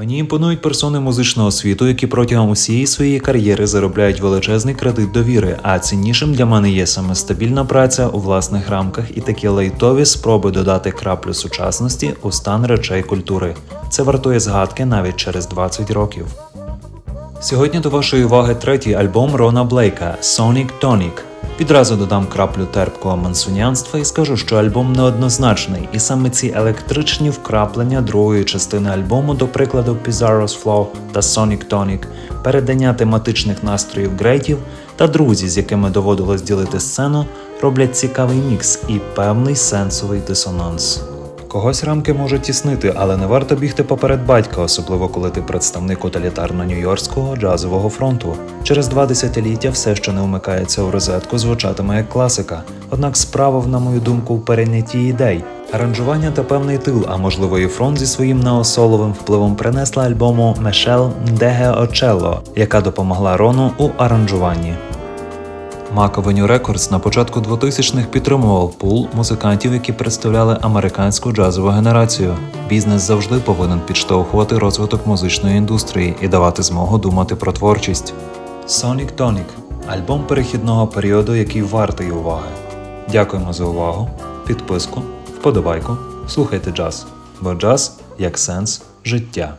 Мені імпонують персони музичного світу, які протягом усієї своєї кар'єри заробляють величезний кредит довіри. А ціннішим для мене є саме стабільна праця у власних рамках і такі лайтові спроби додати краплю сучасності у стан речей культури. Це вартує згадки навіть через 20 років. Сьогодні до вашої уваги третій альбом Рона Блейка Sonic Tonic. Відразу додам краплю терпкого мансунянства і скажу, що альбом неоднозначний, і саме ці електричні вкраплення другої частини альбому, до прикладу Pizarro's Flow та Sonic Tonic, передання тематичних настроїв грейтів та друзі, з якими доводилось ділити сцену, роблять цікавий мікс і певний сенсовий дисонанс. Когось рамки можуть тіснити, але не варто бігти поперед батька, особливо коли ти представник тоталітарно-нью-йоркського джазового фронту. Через два десятиліття все, що не вмикається у розетку, звучатиме як класика. Однак справа, на мою думку, в перейнятті ідей. Аранжування та певний тил, а можливо і фронт зі своїм неосоловим впливом принесла альбому Мешел Мдеге Очелло, яка допомогла Рону у аранжуванні. Avenue Records на початку 2000-х підтримував пул музикантів, які представляли американську джазову генерацію. Бізнес завжди повинен підштовхувати розвиток музичної індустрії і давати змогу думати про творчість. Sonic Tonic – альбом перехідного періоду, який вартий уваги. Дякуємо за увагу, підписку, вподобайку. Слухайте джаз, бо джаз як сенс життя.